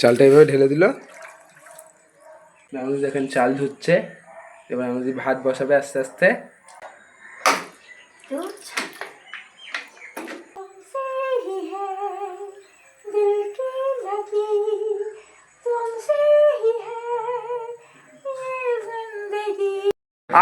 চালটা এভাবে ঢেলে দিল। আমি দেখেন চাল ধুচ্ছে এবার আমাদের ভাত বসাবে আস্তে আস্তে।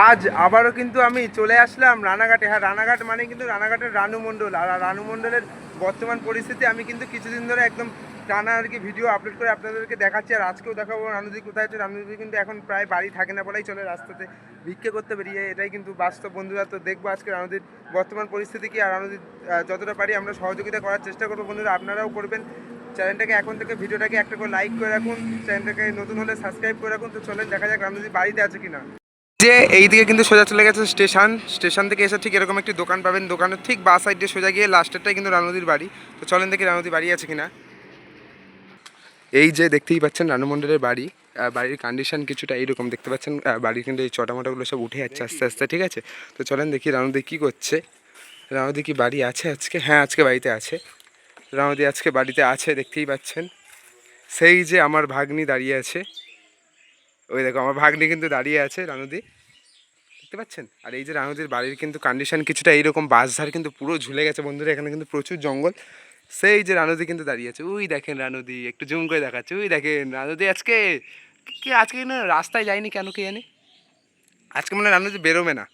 আজ আবারও কিন্তু আমি চলে আসলাম রানাঘাটে। হ্যাঁ রানাঘাট মানে কিন্তু রানাঘাটের রানু মণ্ডল। আর রানু মণ্ডলের বর্তমান পরিস্থিতি আমি কিন্তু কিছুদিন ধরে একদম টানা আর কি ভিডিও আপলোড করে আপনাদেরকে দেখাচ্ছি, আর আজকেও দেখাবো রানুদি কোথায় আছে। রানুদি কিন্তু এখন প্রায় বাড়ি থাকে না বলেই চলে রাস্তাতে। ভিক্ষে করতে বেরিয়ে এটাই কিন্তু বাস্তব। বন্ধুরা, তো দেখব আজকে রানুদির বর্তমান পরিস্থিতি কি, আর রানুদির যতটা পারি আমরা সহযোগিতা করার চেষ্টা করব। বন্ধুরা, আপনারাও করবেন। চ্যানেলটাকে এখন থেকে ভিডিওটাকে একটা করে লাইক করে রাখুন। চ্যানেলটাকে নতুন হলে সাবস্ক্রাইব করে রাখুন। তো চলেন, দেখা যাক রানুদি বাড়িতে আছে কিনা। যে এইদিকে কিন্তু সোজা চলে গেছে স্টেশন। স্টেশন থেকে এসে ঠিক এরকম একটি দোকান পাবেন। দোকানের ঠিক বা সাইডে সোজা গিয়ে লাস্টেরটাই কিন্তু রানুদির বাড়ি। তো চলেন দেখি রানুদি বাড়ি আছে কিনা। এই যে দেখতেই পাচ্ছেন রানু মণ্ডলের বাড়ি বাড়ির কন্ডিশন কিছুটা এইরকম। দেখতে পাচ্ছেন বাড়ির কিন্তু এই চটা মোটাগুলো সব উঠে যাচ্ছে আস্তে আস্তে, ঠিক আছে? তো চলেন দেখি রানুদি কী করছে। রানুদি কি বাড়ি আছে আজকে? হ্যাঁ আজকে বাড়িতে আছে। রানুদি আজকে বাড়িতে আছে, দেখতেই পাচ্ছেন। সেই যে আমার ভাগ্নি দাঁড়িয়ে আছে। ওই দেখো, আমার ভাগ্নি কিন্তু দাঁড়িয়ে আছে, রানুদি। দেখতে পাচ্ছেন? আর এই যে রানুদির বাড়ির কিন্তু কন্ডিশন কিছুটা এইরকম, বাঁশঝাড় কিন্তু পুরো ঝুলে গেছে বন্ধুরা, এখানে কিন্তু প্রচুর জঙ্গল। সেই যে রানুদি কিন্তু দাঁড়িয়ে আছে ওই দেখেন রানুদি, একটু জুম করে দেখাচ্ছে ওই দেখেন রানুদি আজকে, কি আজকে না রাস্তায় যায়নি কেন কে জানি? আজকে মনে হয় রানুদি বেরোবে না।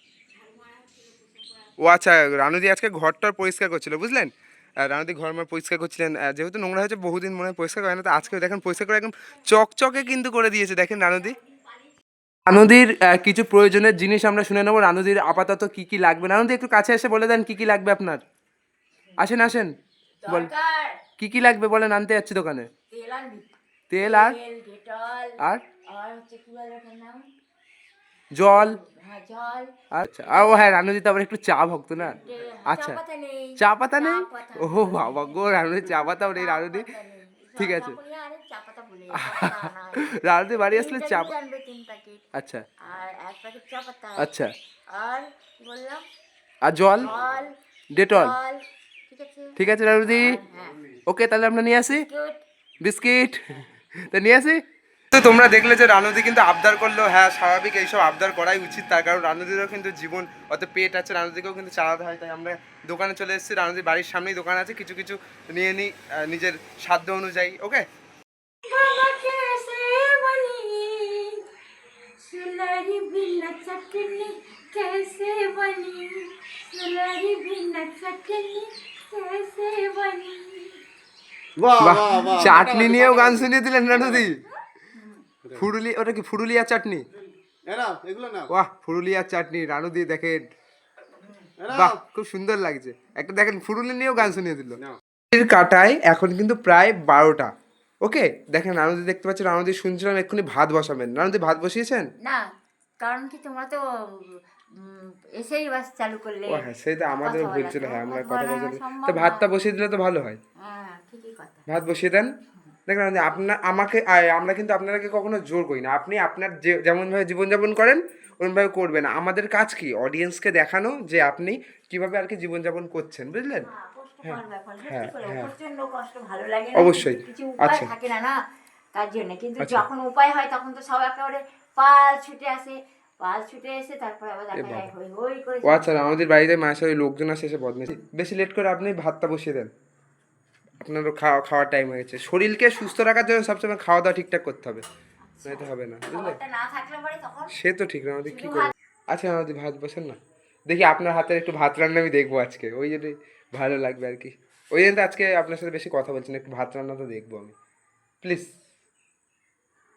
ও আচ্ছা রানুদি আজকে ঘরটার পরিষ্কার করছিল, বুঝলেন? রানুদি ঘর আমার পরিষ্কার করছিলেন যেহেতু নোংরা হয়েছে, বহুদিন মনে হয় পরিষ্কার করে না, তো আজকে দেখেন পরিষ্কার করে একদম চকচকে কিন্তু করে দিয়েছে, দেখেন রানুদি। রানুদির কিছু প্রয়োজনের জিনিস আমরা শুনে নেব, রানুদির আপাতত কি কি লাগবে? রানুদি একটু কাছে এসে বলে দেন কি কি লাগবে আপনার। আসেন আসেন। কি কি লাগবে বলেন? আনতে যাচ্ছি দোকানে। তেল আর আর? জল। হ্যাঁ জল। আচ্ছা। ও হ্যাঁ রানুদি তো আবার একটু চা ভক্ত না? আচ্ছা। চা পাতা নেই। পাতা পাতা ও বাবা গো রানুদি চা পাতাও নেই রানুদি। ঠিক আছে। পাতা পাতা। রানুদি বাড়ি আসলে চা আচ্ছা। পাতা। আচ্ছা। আর আর জল? ডেটল। ঠিক আছে ঠিক আছে রানুদি হ্যাঁ ওকে তাহলে আমরা নিয়ে আসি গুড বিস্কিট তা নিয়ে আসি তো তোমরা দেখলে যে রানুদি কিন্তু আবদার করলো হ্যাঁ স্বাভাবিক এইসব আবদার করাই উচিত তার কারণ রানুদিরও কিন্তু জীবন অত পেট আছে রানুদিকেও কিন্তু চালাতে হয় তাই আমরা দোকানে চলে এসেছি রানুদির বাড়ির সামনেই দোকান আছে কিছু কিছু নিয়ে নিই আহ, নিজের সাধ্য অনুযায়ী ওকে बाबा कैसे बनी सुलरी बिना चटनी চাটনি নিয়েও গান শুনিয়ে দিলেন নাটুদি ফুরুলি ওটা কি ফুরুলিয়া চাটনি? বাহ ফুরুলিয়া চাটনি রানুদি দেখেন। বাহ খুব সুন্দর লাগছে। একটা দেখেন ফুরুলি নিয়েও গান শুনিয়ে দিল। কাটায় এখন কিন্তু প্রায় বারোটা। ওকে দেখেন রানুদি দেখতে পাচ্ছি রানুদি শুনছিলাম এক্ষুনি ভাত বসাবেন। রানুদি ভাত বসিয়েছেন? না কারণ কি তোমরা তো এসেই বাস চালু করলে হ্যাঁ সেটা আমাদের ভুল ছিল হ্যাঁ আমরা কথা তো ভাতটা বসিয়ে দিলে তো ভালো হয়। হ্যাঁ ঠিকই কথা। ভাত বসিয়ে দেন। দেখেন রানুদি, আপনার আমাকে আমরা কিন্তু আপনাকে কখনো জোর করি না। আপনি আপনার যে যেমনভাবে জীবনযাপন করেন ওরমভাবে করবেন আমাদের কাজ কি? অডিয়েন্সকে দেখানো যে আপনি কীভাবে আর কি জীবনযাপন করছেন বুঝলেন? হ্যাঁ, হ্যাঁ। না অবশ্যই। আচ্ছা। থাকে না না? তার জন্য। কিন্তু আচ্ছা। যখন উপায় হয় তখন তো সব একেবারে পাল ছুটে আসে। পাল ছুটে এসে তারপরে আবার দেখা যায় হই হই করে ও আচ্ছা আমাদের বাড়িতে মায়ের সাথে লোকজন আসে এসে বদমেছি বেশি লেট করে আপনি ভাতটা বসিয়ে দেন। আপনারও খাওয়া খাওয়ার টাইম হয়ে গেছে। শরীরকে সুস্থ রাখার জন্য সবসময় খাওয়া দাওয়া ঠিকঠাক করতে হবে। নয়তো হবে না তখন সে তো ঠিক না আমাদের কী করব? আচ্ছা আমাদের ভাত বসেন না। দেখি আপনার হাতের একটু ভাত রান্না আমি দেখব আজকে। ওই জন্যই ভালো লাগবে আর কি। ওই জন্য আজকে আপনার সাথে বেশি কথা বলছি না একটু ভাত রান্না তো দেখব আমি। প্লিজ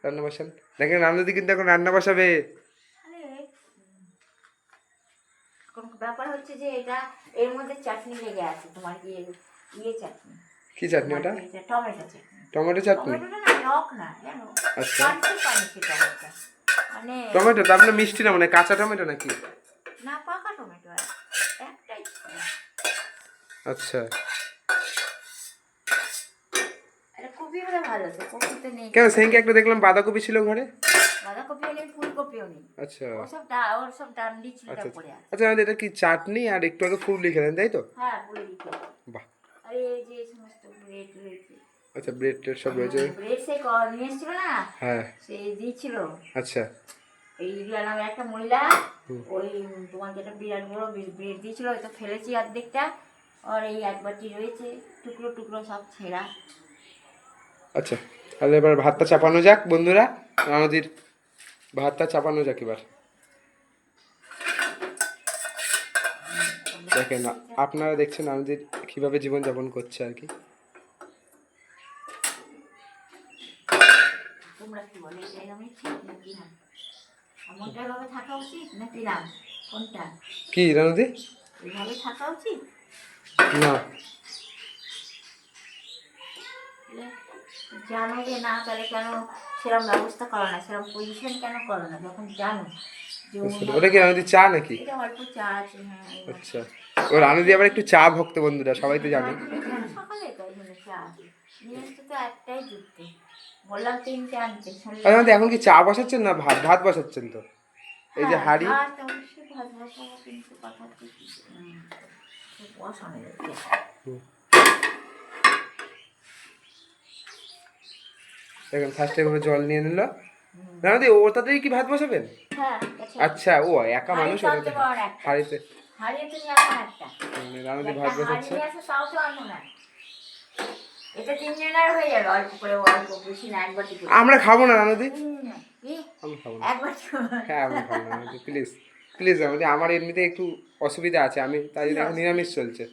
রান্না বসান। দেখেন রান্নাদি কিন্তু এখন রান্না বসাবে আরে উম, এখন ব্যাপার হচ্ছে যে এটা এর মধ্যে চাটনি লেগে আছে তোমার ইয়ে ইয়ে চাটনি? কি চাটনি ওটা? টমেটো চাটনি? টমেটো চাটনি? টমেটোটা না জানো? আচ্ছা। মানে টমেটো তো আপনার মিষ্টি না মানে কাঁচা টমেটো নাকি? না পাকা টমেটো একটাই আচ্ছা। কেন সেদিনকে একটা দেখলাম বাঁধাকপি ছিল ঘরে। বাঁধাকপি ফুলকপিও নেই। আচ্ছা। ওসব ডা ওর সব ডান্ডি আচ্ছা পড়ে আছে। আচ্ছা আমাদের এটা কি চাটনি আর একটু আগে ফুল লিখে দেন তাই তো? হ্যাঁ বাহ। আর এই যে সমস্ত ব্রেড রয়েছে। আচ্ছা ব্রেড টেড সব রয়েছে। ব্রেড সে ক- নিয়ে এসেছিল না? হ্যাঁ। সে দিয়েছিল। আচ্ছা। এই নামে একটা মহিলা ওই বিরাট বড় ব্রেড দিয়েছিল হয়তো ফেলেছি অর্ধেকটা। আর এই এক বাটি রয়েছে টুকরো টুকরো সব ছেঁড়া। আচ্ছা তাহলে এবার ভাতটা চাপানো যাক বন্ধুরা। আমাদের ভাতটা চাপানো যাক এবার। দেখেন আপনারা দেখছেন আমাদের কীভাবে জীবনযাপন করছে আর কি। তোমরা কি বলে এরকমই ঠিক নাকি না? এমনটা এভাবে থাকা উচিত নাকি না? কোনটা? কি রানুদি এভাবে থাকা উচিত? না। জানো যে না তাহলে কেন সেরকম ব্যবস্থা করো না সেরকম পজিশন কেন করো না যখন জানো আচ্ছা, ওটা কি রানুদি চা নাকি? অল্প চা আছে হ্যাঁ আচ্ছা ও রানুদি আবার একটু চা ভক্ত বন্ধুরা সবাই তো জানে। সকালে তো চা আছে নিয়ে এসছে তো একটাই জুটতে বললাম তিনটে আনতে শুনলে আমাদের এখন কি চা বসাচ্ছেন না ভাত? ভাত বসাচ্ছেন তো? এই যে হ্যাঁ, হাঁড়ি। ভাত বসাবো কিন্তু কথা হচ্ছে কি, হুম, সে বসানো যাচ্ছে। দেখেন ফার্স্টে করে জল নিয়ে নিল। রানুদি ওটাতেই কি ভাত বসাবেন? হ্যাঁ আচ্ছা ও একা মানুষ ওটাতে। হাঁড়িতে রানুদি ভাত বসাচ্ছে। আমরা খাব না রানুদি? আমরা খাব না। হ্যাঁ আমরা খাব না প্লিজ প্লিজ রানুদি আমার এমনিতে একটু অসুবিধা আছে আমি তাই জন্য এখন নিরামিষ চলছে।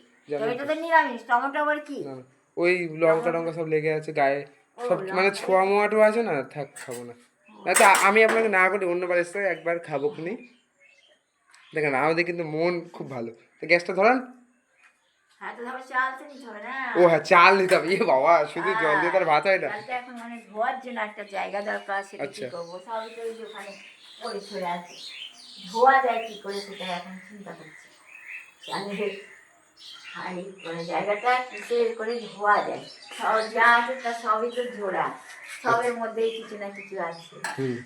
নিরামিষ টমেটো আবার কি। ওই লঙ্কা টঙ্কা সব লেগে আছে গায়ে সব মানে ছোঁয়া মোয়াটো আছে না থাক খাব না। আচ্ছা আমি আপনাকে না করি অন্য বাড়ির থেকে একবার খাব খুনি। দেখেন আমাদের কিন্তু মন খুব ভালো। তো গ্যাসটা ধরান। হ্যাঁ না। ও হ্যাঁ চাল নিতে হবে। ইয়ে বাবা শুধু জল দিয়ে তার ভাত হয় না। এখন মানে ধোয়ার জন্য একটা জায়গা দরকার সেটা কি আচ্ছা। করব? সবই তো ওখানে পড়ে আছে। ধোয়া যায় কি করে সেটা এখন চিন্তা করছি। চালের হাঁড়ি মানে জায়গাটা কিসের করে ধোয়া যায়। সব যা আছে তা সবই তো জোড়া সবের মধ্যেই কিছু না কিছু আছে। হুম।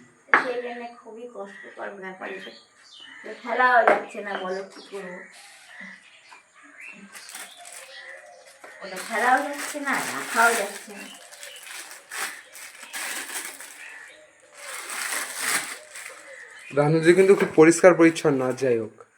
সেই জন্য খুবই কষ্টকর ব্যাপার এটা ফেলাও যাচ্ছে না বলো কি করব। ওটা ফেলাও যাচ্ছে না রাখাও যাচ্ছে না। রানুজি কিন্তু খুব পরিষ্কার পরিচ্ছন্ন আর যাই হোক।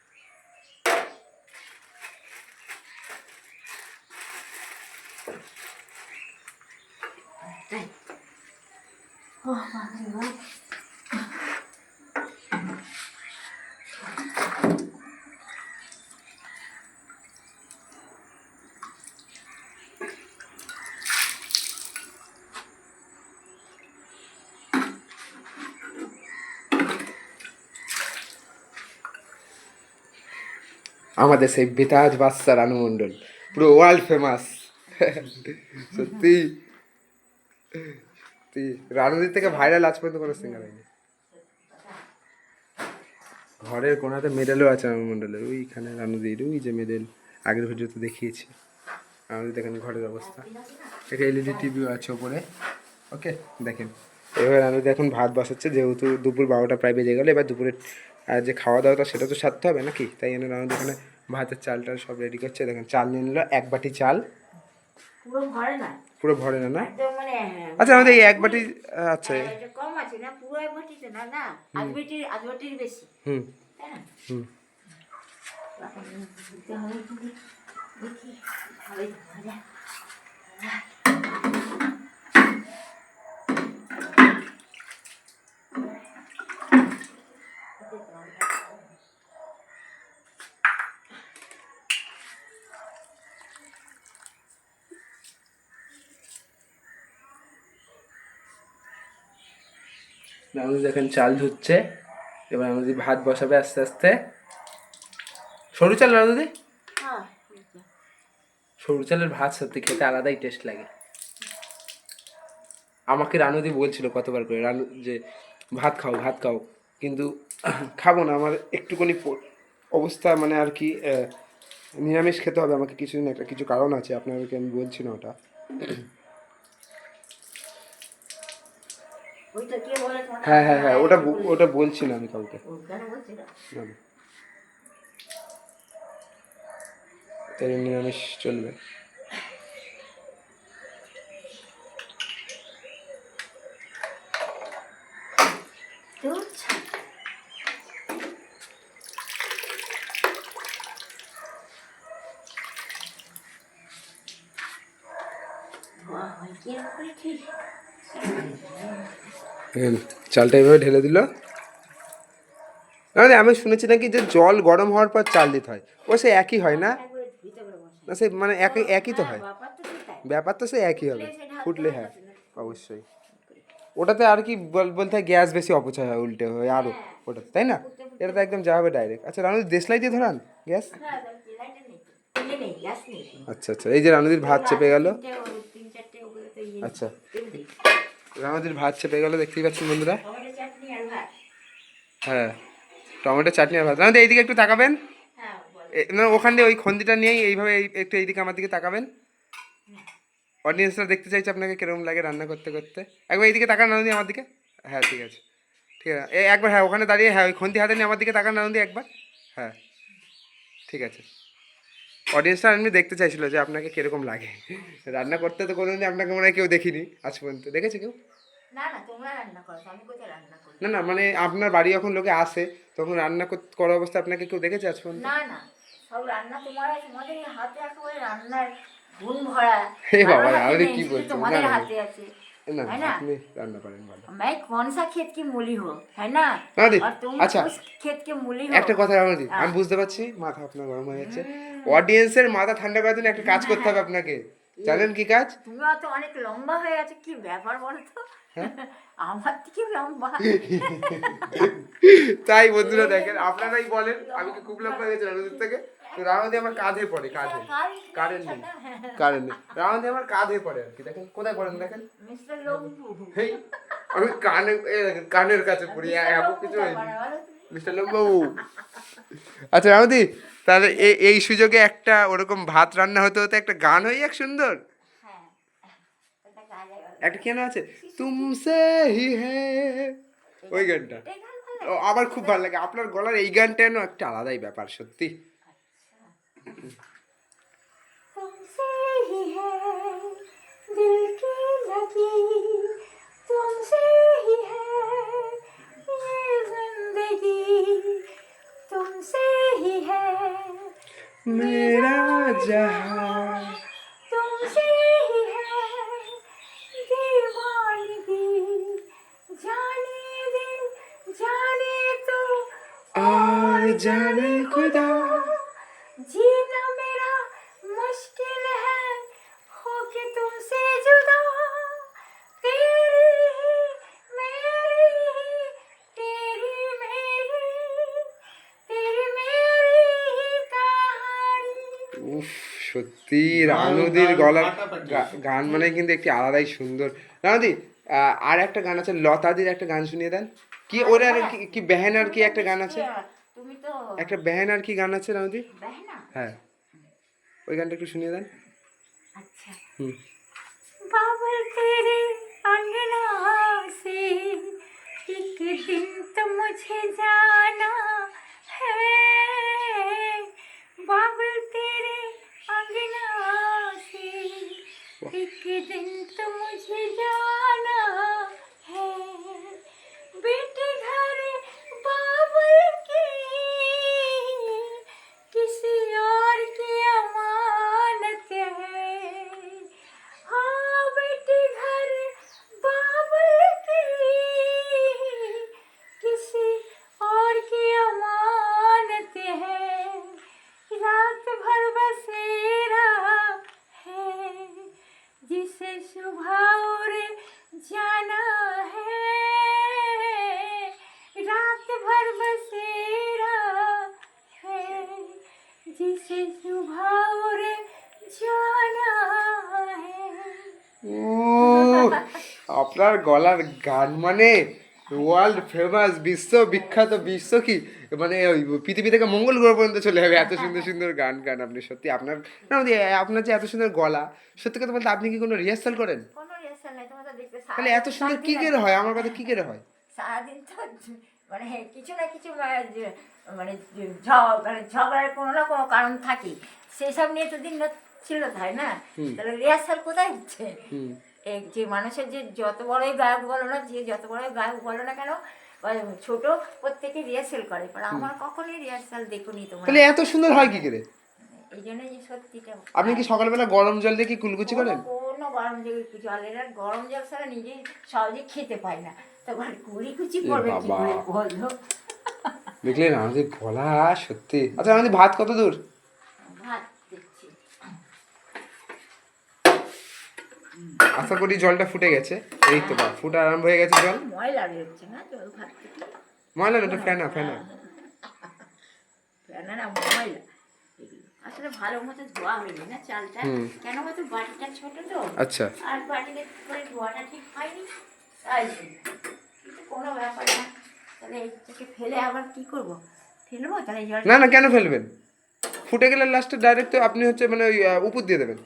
আমাদের সেই বেতাজ বাচ্চা রানু মণ্ডল পুরো ওয়ার্ল্ড ফেমাস সত্যি। রানুদির থেকে ভাইরাল আজ পর্যন্ত কোনো সিঙ্গার হয়নি। ঘরের কোনাতে মেডেলও আছে রানু মণ্ডলের ওইখানে রানুদির, ওই যে মেডেল আগের ভিডিওতে দেখিয়েছি। আমাদের দেখেন ঘরের অবস্থা। একটা এলইডি টিভিও আছে ওপরে। ওকে দেখেন। এবার রানুদি এখন ভাত বসাচ্ছে, যেহেতু দুপুর বারোটা প্রায় বেজে গেলো, এবার দুপুরে আর যে খাওয়া দাওয়াটা সেটা তো সারতে হবে নাকি? তাই জন্য রানুদি এখানে ভাতের চালটা সব রেডি করছে দেখেন চাল নিয়ে নিল এক বাটি চাল। পুরো ঘরে না। পুরো ভরে না না? মানে আচ্ছা আমাদের এই এক বাটি আচ্ছা। হ্যাঁ, কম আছে না পুরো এক বাটিতে না না? আধ বাটির আধ বাটির বেশি। হুম। হুম। দেখি। রানুদি দেখেন চাল ধুচ্ছে, এবার রানুদি ভাত বসাবে আস্তে আস্তে। সরু চাল রানুদি হ্যাঁ সরু চালের ভাত সত্যি খেতে আলাদাই টেস্ট লাগে। আমাকে রানুদি বলছিল কতবার করে, রানু যে, ভাত খাও ভাত খাও। কিন্তু খাব না, আমার একটুখানি অবস্থা মানে আর কি নিরামিষ খেতে হবে, আমাকে কিছুদিন একটা, কিছু কারণ আছে, আপনাদেরকে আমি বলছি না ওটা। হ্যাঁ হ্যাঁ হ্যাঁ ওটা ওটা বলছি না আমি কাউকে তাহলে নিরামিষ চলবে। Wow, I can't break it. চালটা এইভাবে ঢেলে দিল। না আমি শুনেছি নাকি যে জল গরম হওয়ার পর চাল দিতে হয়। ও, সে একই হয় না? না, সে মানে একই একই তো হয়। ব্যাপার তো সে একই হবে। ফুটলে হ্যাঁ অবশ্যই। ওটাতে আর কি বল- বলতে হয় গ্যাস বেশি অপচয় হয়, উল্টে হয় আরও ওটাতে তাই না? এটা তো একদম যা হবে ডাইরেক্ট আচ্ছা রানুদি দেশলাই দিয়ে ধরান, গ্যাস? আচ্ছা আচ্ছা এই যে রানুদির ভাত চেপে গেল। আচ্ছা। রানুদির ভাত চেপে গেল দেখতেই পাচ্ছেন বন্ধুরা। হ্যাঁ টমেটো চাটনি আর ভাত। রানুদি এইদিকে একটু তাকাবেন। হ্যাঁ না ওখান দিয়ে ওই খন্দিটা নিয়েই এইভাবে এই- একটু এইদিকে আমার দিকে তাকাবেন। অডিয়েন্সরা দেখতে চাইছে আপনাকে কীরকম লাগে রান্না করতে করতে। একবার এইদিকে তাকান নানুদি আমার দিকে। হ্যাঁ ঠিক আছে। ঠিক আছে। একবার হ্যাঁ ওখানে দাঁড়িয়ে হ্যাঁ ওই খন্তি হাতে নিয়ে আমার দিকে তাকান নানুদি একবার। হ্যাঁ ঠিক আছে। অডিয়েন্সরা এমনি দেখতে চাইছিল যে আপনাকে কীরকম লাগে। রান্না করতে তো কোনোদিন আপনাকে মনে হয় কেউ দেখিনি আজ পর্যন্ত। দেখেছে কেউ? না না আমি মানে আপনার বাড়ি যখন লোকে আসে তখন রান্না কর- অবস্থা আপনাকে কেউ দেখেছে আজ পর্যন্ত? না না সব রান্না তোমার তোমাদের এই হাতে একেবারে রান্নার গুণ ভরা। হে বাবা, আরে কি শুধু বলছেন? তোমাদের হাতে আছে। ना? আপনি রান্না করেন ভালো मैं कौन सा खेत की मूली हो है ना না দি और तुम আচ্ছা उस खेत के मूली हो একটা কথা আমাদের আমি বুঝতে পারছি মাথা আপনার গরম হয়ে যাচ্ছে অডিয়েন্সের মাথা ঠান্ডা করার জন্য একটা কাজ করতে হবে আপনাকে জানেন কি কাজ তুমি তো অনেক লম্বা হয়ে গেছে কি ব্যাপার বলো তো হ্যাঁ? আমার থেকে লম্বা তাই বন্ধুরা দেখেন আপনারাই বলেন আমি কি খুব লম্বা হয়ে গেছি রানুদির থেকে তো রানুদি আমার কাঁধে পড়ে কাঁধে কারেন্ট নেই কারেন্ট নেই। রানুদি আমার কাঁধে পড়ে আর কি দেখেন কোথায় পড়েন দেখেন? হেই আমি কানে কানের কাছে পড়ি এমন কিছু মিস্টার লম্বু আচ্ছা রামদি তাহলে এই সুযোগে একটা ওরকম ভাত রান্না হতে হতে একটা গান হয়ে এক সুন্দর? হ্যাঁ একটা কেন আছে? তুমসে হি হে। ওই গানটা। আমার খুব ভালো লাগে। আপনার গলার এই গানটা একটা আলাদাই ব্যাপার সত্যি। तुमसे ही है दिल की लगी। तुमसे ही है ये ज़िंदगी। तुमसे ही है मेरा जहाँ সত্যি রানুদির গলার গা- গান মানে কিন্তু একটি আলাদাই সুন্দর রানুদি আহ, আর একটা গান আছে লতাদির একটা গান শুনিয়ে দেন কি ওর আর কি- কি বেহেনার কি একটা গান আছে তুমি তো একটা বেহেনার কি গান আছে রানুদি बहना হ্যাঁ ওই গানটা একটু শুনিয়ে দেন अच्छा হুম बाबल तेरे अंगना से एक दिन तो मुझे जाना है बाबल तेरे अंगना से एक दिन तो मुझे जाना है। बेटे घर बाबल की किसी और की अमानत আপনার গলার গান মানে ওয়ার্ল্ড ফেমাস বিশ্ব বিখ্যাত বিশ্ব কি? মানে ওই পৃথিবী থেকে মঙ্গল গ্রহ পর্যন্ত চলে যাবে। এত সুন্দর সুন্দর গান গান আপনি সত্যি আপনার না আপনার যে এত সুন্দর গলা সত্যি কথা বলতে আপনি কি কোনো রিহার্সাল করেন? তাহলে এত সুন্দর কি করে হয়? আমার কথা কি করে হয়? সারাদিন তো মানে কিছু না কিছু মানে মানে মানে ঝগড়ার কোনো না কোনো কারণ থাকি সেসব নিয়ে তো দিন ছিল তাই না? তাহলে রিহার্সাল কোথায় হচ্ছে? যে মানুষের যে যত বড়ই গায়ক বলো না যে যত বড়ই গায়ক বলো না কেন ছোট প্রত্যেকে রিহার্সেল করে। পর আমার কখনোই রিহার্সাল দেখুনি তোমার। তাহলে এত সুন্দর হয় কি করে? এই জন্য যে সত্যিটা আপনি কি সকালবেলা গরম জল দিয়ে কি কুলকুচি করেন? কোনো- গরম জল জলের আর গরম জল ছাড়া নিজে সহজে খেতে পায় না। তখন কুড়ি কুচি এ করবে কি করে বলো? দেখলেন আমাদের গলা সত্যি। আচ্ছা আমাদের ভাত কত দূর? ভাত দিচ্ছি। আশা করি জলটা ফুটে গেছে। এই তো বা ফুটা আরম্ভ হয়ে গেছে জল। ময়লা বেরোচ্ছে না জল ভাত ময়লা না ওটা ফেনা ফেনা। না না ময়লা। আসলে ভালো মতো ধোয়া হয়নি না চালটা। কেন হয়তো বাটিটা ছোট তো। আচ্ছা। আর বাটিতে করে ধোয়াটা ঠিক হয়নি। তাই কোনো ব্যাপার না। তাহলে এইটাকে ফেলে আবার কি করব? ফেলব? তাহলে জল না না কেন ফেলবেন? ফুটে গেলে লাস্টে ডাইরেক্ট আপনি হচ্ছে মানে উপর দিয়ে দেবেন।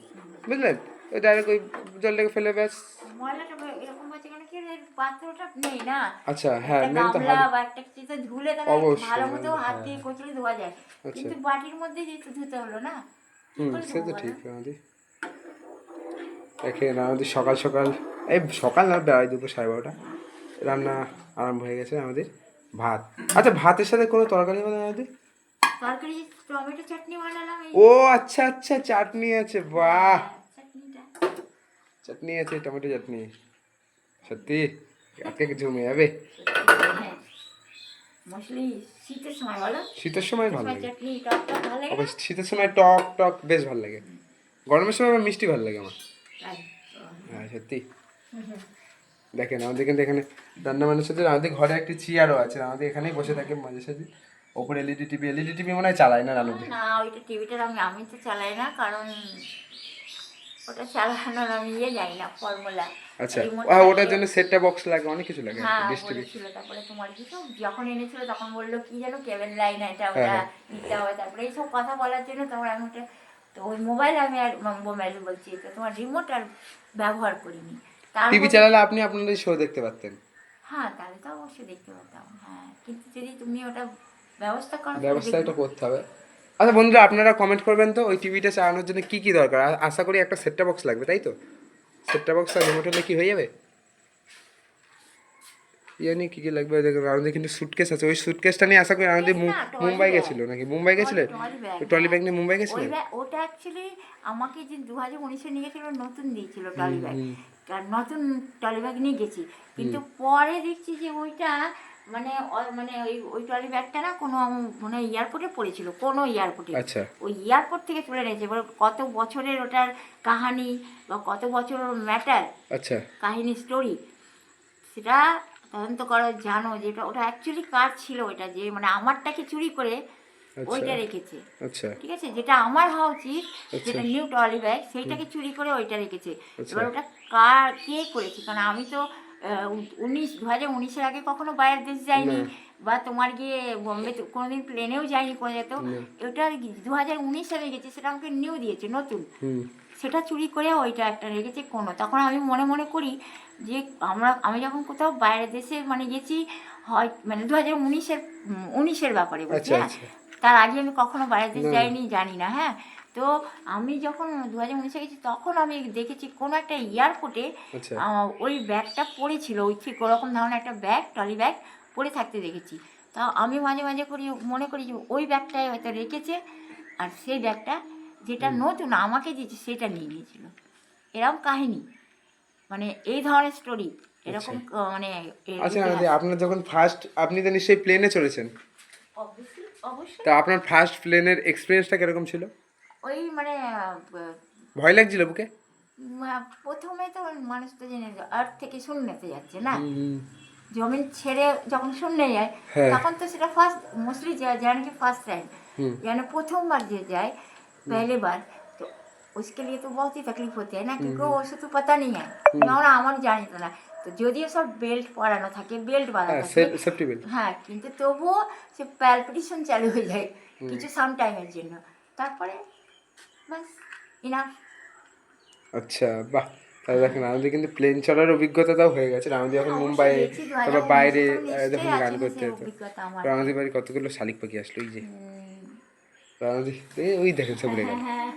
বুঝলেন? ওই ডাইরেক্ট ওই জলটাকে ফেলে ব্যাস। ময়লাটা এরকম হচ্ছে কেন? কি পাত্রটা নেই না? আচ্ছা হ্যাঁ একটা তো হাত বা একটা কিছুতে ধুলে তাহলে অবশ্যই, ভালো মতো হ্যাঁ। হাত দিয়ে কচলে ধোয়া যায়। আচ্ছা। কিন্তু বাটির মধ্যে যেহেতু ধুতে হলো না হুম সে তো ঠিক আমাদের দেখেন আমাদের সকাল সকাল এই সকাল না প্রায় দুপুর সাড়ে বারোটা। রান্না আরম্ভ হয়ে গেছে আমাদের ভাত। আচ্ছা ভাতের সাথে কোনো তরকারি বানায় আমাদের তরকারি টমেটো চাটনি বানালাম ও আচ্ছা আচ্ছা চাটনি আছে বাহ! চাটনি আছে টমেটো চাটনি সত্যি আজকে জমে যাবে শীতের সময় বলো শীতের সময় ভালো লাগে ভালো শীতের সময় টক টক বেশ ভালো লাগে গরমের সময় আমার মিষ্টি ভালো লাগে আমার হ্যাঁ সত্যি দেখেন আমাদের কিন্তু এখানে রান্না মানুষ সাথে আমাদের ঘরে একটি চেয়ারও আছে আমাদের এখানেই বসে থাকে মাঝে সাঝে ওপরে এলইডি টিভি এলইডি টিভি মনে হয় চালায় না রানুদি না ওইটা টিভিটা আমি আমি তো চালাই না কারণ ওটা চালানোর আমি ইয়ে জানি না ফর্মুলা আচ্ছা ওটার জন্য সেটটা বক্স লাগে অনেক কিছু লাগে হ্যাঁ তারপরে তোমার যখন এনেছিল তখন বলল কি যেন কেবল লাইন এটা ওটা হ্যাঁ। নিতে হবে। তারপরে এইসব কথা বলার জন্য তোমার আমি ওটা তো ওই মোবাইল আমি আর মোবাইল বলছি তো তোমার রিমোট আর ব্যবহার করিনি। টিভি চালালে আপনি আপনাদের শো দেখতে পারতেন। হ্যাঁ তাহলে তো অবশ্যই দেখতে পারতাম হ্যাঁ। কিন্তু যদি তুমি ওটা ব্যবস্থা করো ব্যবস্থা করতে হবে। আচ্ছা বন্ধুরা আপনারা কমেন্ট করবেন তো ওই টিভিটা চালানোর জন্য কি কি দরকার? আশা করি একটা সেটটা বক্স লাগবে তাই তো? সেটটা বক্স আর রিমোট হলে কি হয়ে যাবে? জানি কি কি লাগবে? দেখুন আমাদের কিন্তু সুটকেস আছে। ওই সুটকেসটা নিয়ে আশা করি trolley মুম্বাই। গেছিল নাকি? Mumbai trolley trolley bag. নিয়ে মুম্বাই ওই গেছিলেন ওটা অ্যাকচুয়ালি আমাকে যে দু হাজার উনিশে নিয়ে গেছিল নতুন দিয়েছিল টলি ব্যাগ। নতুন টলি ব্যাগ নিয়ে গেছি। কিন্তু পরে দেখছি যে ওইটা মানে মানে ওই ওই টলি ব্যাগটা না কোনো মানে এয়ারপোর্টে পড়েছিল কোনো এয়ারপোর্টে। আচ্ছা। ওই এয়ারপোর্ট থেকে তুলে নিয়েছে। এবার কত বছরের ওটার কাহানি বা কত বছর ম্যাটার আচ্ছা। কাহিনী স্টোরি সেটা তদন্ত করো জানো যে এটা ওটা অ্যাকচুয়ালি কার ছিল ওটা যে মানে আমারটাকে চুরি করে আচ্ছা। ওইটা রেখেছে। আচ্ছা। ঠিক আছে? যেটা আমার হওয়া উচিত। যেটা নিউ ট্রলি ব্যাগ সেইটাকে চুরি করে ওইটা রেখেছে। এবার ওটা কার কে করেছে? কারণ আমি তো উনিশ দু হাজার উনিশের আগে কখনো বাইরের দেশ যাইনি বা তোমার গিয়ে বোম্বে কোনোদিন প্লেনেও যাইনি কোনো যেত। ওটা দু হাজার উনিশ সালে গেছে সেটা আমাকে নিউ দিয়েছে নতুন। সেটা চুরি করে ওইটা একটা রেখেছে কোনো। তখন আমি মনে মনে করি যে আমরা আমি যখন কোথাও বাইরের দেশে মানে গেছি হয় মানে দু হাজার উনিশের উনিশের ব্যাপারে বলছি আচ্ছা, হ্যাঁ? আচ্ছা। তার আগে আমি কখনো বাইরের দেশ। যাইনি জানি না হ্যাঁ? তো আমি যখন দু হাজার উনিশে গেছি তখন আমি দেখেছি কোনো একটা এয়ারপোর্টে আচ্ছা। ওই ব্যাগটা পড়েছিল ওই ঠিক ওরকম ধরনের একটা ব্যাগ ট্রলি ব্যাগ পড়ে থাকতে দেখেছি। তা আমি মাঝে মাঝে করি মনে করি যে ওই ব্যাগটাই হয়তো রেখেছে আর সেই ব্যাগটা যেটা নতুন আমাকে দিয়েছে সেটা নিয়ে নিয়েছিল এরকম কাহিনী। মানে এই ধরনের স্টোরি এরকম মানে আচ্ছা আপনার যখন ফার্স্ট আপনি তো নিশ্চয়ই প্লেনে চড়েছেন। Obviously, অবশ্যই। তা আপনার ফার্স্ট প্লেনের এক্সপিরিয়েন্সটা কীরকম ছিল? ওই মানে আহ, ভয় লাগছিল বুকে উম, প্রথমে তো মানুষ তো জেনে আর্থ থেকে শূন্যতে যাচ্ছে না জমিন ছেড়ে যখন শূন্যে যায় হ্যাঁ। তখন তো সেটা ফার্স্ট মোস্টলি जाने की फर्स्ट टाइम হুম। यानी प्रथमबार जो जाए पहली बार तो उसके लिए तो बहुत ही तकलीफ होती है ना क्योंकि वो उसे तो पता नहीं है আমরা আমার জানি তো না তো যদিও সব বেল্ট পরানো থাকে বেল্ট বাঁধা হ্যাঁ থাকে সেফটি বেল্ট হ্যাঁ কিন্তু তবুও সে প্যালপিটেশন চালু হয়ে যায় কিছু সাম টাইমের জন্য তারপরে বাস ইনাফ আচ্ছা বাহ তাহলে দেখেন আমাদের কিন্তু প্লেন চড়ার অভিজ্ঞতাটাও হয়ে গেছে। আমাদের এখন মুম্বাই তারপর বাইরে দেখুন গান করতে হতো আমাদের বাড়ি কতগুলো শালিক পাখি আসলো এই যে। আমাদের ওই দেখেন সব গেল হ্যাঁ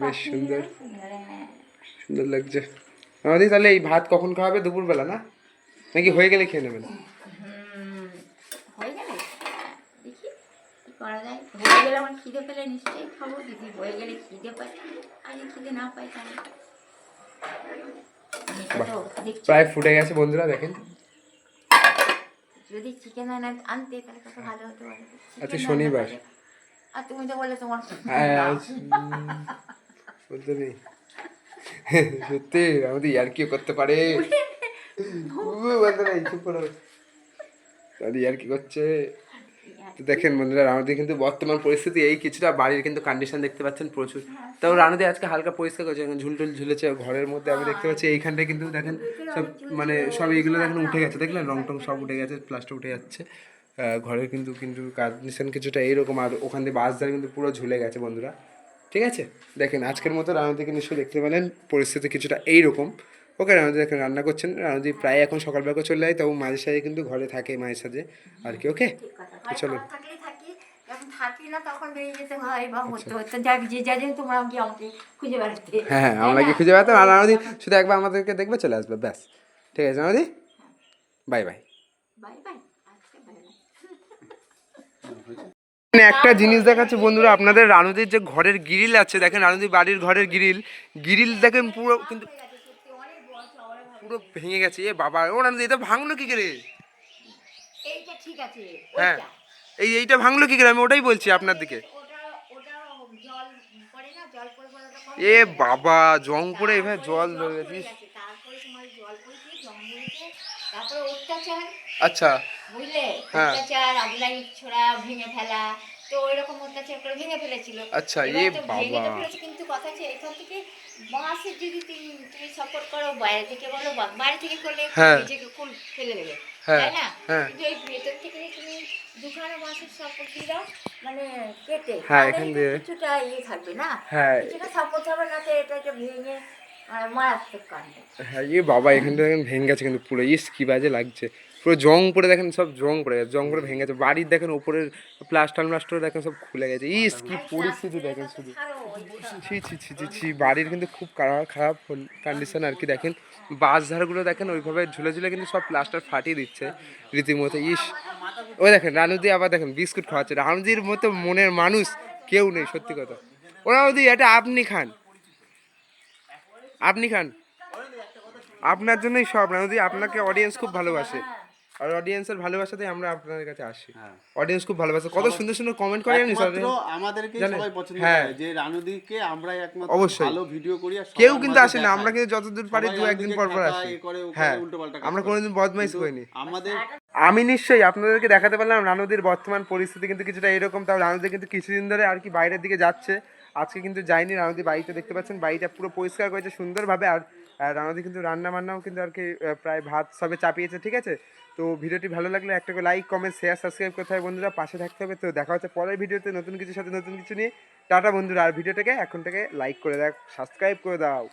বেশ সুন্দর। সুন্দর, হ্যাঁ। সুন্দর লাগছে। আমাদের তাহলে এই ভাত কখন খাওয়াবে? দুপুরবেলা না? নাকি হয়ে গেলে খেয়ে নেবেন হুম, হয়ে গেলে দেখি কি করা যায় হয়ে গেলে আমার খিদে পেলে নিশ্চয়ই খাব যদি হয়ে গেলে খিদে পাই আর খিদে না পাই তাহলে। প্রায় ফুটে গেছে বন্ধুরা দেখেন। যদি চিকেন আনা আনতে তাহলে কত ভালো হতো বলো তো। শনিবার। আর তুমি তো বলে তোমার হ্যাঁ, বলতে নেই সত্যি আমাদের ইয়ার কি করতে পারে। বলতে নেই চুপ করো আমাদের ইয়ার কি করছে। দেখেন বন্ধুরা রানুদি কিন্তু বর্তমান পরিস্থিতি এই কিছুটা বাড়ির কিন্তু কন্ডিশন দেখতে পাচ্ছেন প্রচুর। তাও রানুদি আজকে হালকা পরিষ্কার করেছে ঝুলটুল ঝুলেছে ঘরের মধ্যে আমি দেখতে পাচ্ছি এইখানটায় কিন্তু দেখেন সব মানে সব এইগুলো দেখেন উঠে গেছে দেখলেন রং টং সব উঠে গেছে প্লাস্টার উঠে যাচ্ছে। ঘরের কিন্তু কিন্তু কন্ডিশন কিছুটা এইরকম আর ওখান দিয়ে বাস ধারে কিন্তু পুরো ঝুলে গেছে বন্ধুরা। ঠিক আছে? দেখেন আজকের মতো রানুদিকে নিশ্চয়ই দেখতে পেলেন পরিস্থিতি কিছুটা এইরকম। ওকে রানুদি দেখেন রান্না করছেন। রানুদি প্রায় এখন সকালবেলা চলে যায় তবু মাঝে সাঝে কিন্তু ঘরে থাকে মায়ের সাথে। আর কি ওকে? চলো। যেতে হয় হ্যাঁ আমরা কি খুঁজে আর রানুদি শুধু একবার আমাদেরকে দেখবে চলে আসবে ব্যাস। ঠিক আছে রানুদি? Bye bye. বাই এখানে একটা জিনিস দেখাচ্ছে বন্ধুরা আপনাদের রানুদির যে ঘরের গ্রিল আছে দেখেন রানুদির বাড়ির ঘরের গ্রিল। গ্রিল দেখেন পুরো কিন্তু পুরো ভেঙে গেছে এ বাবা। ও রানুদি এটা ভাঙলো কি করে? এইটা ঠিক আছে হ্যাঁ। এই এইটা ভাঙলো কি করে? আমি ওটাই বলছি আপনার দিকে। না এ বাবা জং পড়ে এভাবে জল ধরে গেছিস অত্যাচার। আচ্ছা। বুঝলে? হ্যাঁ। অত্যাচার আগুলাই ছোড়া ভেঙে ফেলা তো অত্যাচার করে ভেঙে ফেলেছিল। আচ্ছা, এ বাবা। কিন্তু কথা হচ্ছে এখান থেকে বাঁশের যদি তুমি তুমি সাপোর্ট করো বাইরে থেকে বলো বাইরে থেকে করলে হ্যাঁ। নিজেকে কুল ফেলে দেবে হ্যাঁ, তাই না? হ্যাঁ। কিন্তু এই ভেতর থেকে তুমি দুখানা বাঁশের সাপোর্ট দিয়ে দাও মানে কেটে হ্যাঁ, এখান দিয়ে- কিছুটা ইয়ে থাকবে না। হ্যাঁ। কিছুটা সাপোর্ট হবে না তো এটাকে ভেঙে মারাত্মক কাণ্ড। হ্যাঁ এ বাবা এখানটা ভেঙে গেছে কিন্তু পুরো। ইস কি বাজে লাগছে। পুরো জং পড়ে দেখেন, সব জং পড়ে গেছে, জং পড়ে ভেঙে গেছে। বাড়ির দেখেন উপরের প্লাস্টার প্লাস্টার দেখেন, সব খুলে গেছে। ইস, কি পরিস্থিতি দেখেন শুধু। ছি ছি ছি ছি ছি, বাড়ির কিন্তু খুব খারাপ কন্ডিশন আর কি দেখেন। বাস ধারগুলো দেখেন, ওইভাবে ঝুলে ঝুলে কিন্তু সব প্লাস্টার ফাটিয়ে দিচ্ছে রীতিমতো। ইস, ওই দেখেন, রানুদি আবার দেখেন, বিস্কুট খাওয়াচ্ছে। রানুদির মতো মনের মানুষ কেউ নেই, সত্যি কথা। ওরা রানুদি, এটা আপনি খান। আপনি খান। আপনার জন্যই সব, রানুদি, আপনাকে অডিয়েন্স খুব ভালোবাসে। আর অডিয়েন্সের ভালোবাসাতেই আমরা আপনাদের কাছে আসি। হ্যাঁ। অডিয়েন্স খুব ভালোবাসে। কত সুন্দর সুন্দর কমেন্ট করে জানিস একমাত্র আমাদেরকে সবাই পছন্দ হ্যাঁ। করে যে রানুদিকে আমরাই একমাত্র ভালো ভিডিও করি আর কেউ কিন্তু আসে না আমরা কিন্তু যতদূর পারি দু একদিন পর পর আসি। হ্যাঁ। আমরা কোনোদিন বদমাইশ করিনি। আমাদের আমি নিশ্চয়ই আপনাদেরকে দেখাতে পারলাম রানুদির বর্তমান পরিস্থিতি কিন্তু কিছুটা এরকম। তাও রানুদি কিন্তু কিছুদিন ধরে আর কি বাইরের দিকে যাচ্ছে। আজকে কিন্তু যায়নি। রানুদি বাড়িতে দেখতে পাচ্ছেন। বাড়িটা পুরো পরিষ্কার করেছে সুন্দরভাবে। আর রানুদি কিন্তু রান্না বান্নাও কিন্তু আর কি প্রায় ভাত সবে চাপিয়েছে, ঠিক আছে? তো ভিডিওটি ভালো লাগলে একটা করে লাইক কমেন্ট শেয়ার সাবস্ক্রাইব করতে হবে বন্ধুরা, পাশে থাকতে হবে। তো দেখা হচ্ছে পরের ভিডিওতে নতুন কিছুর সাথে নতুন কিছু নিয়ে। টাটা বন্ধুরা, আর ভিডিওটাকে এখন থেকে লাইক করে দাও সাবস্ক্রাইব করে দাও।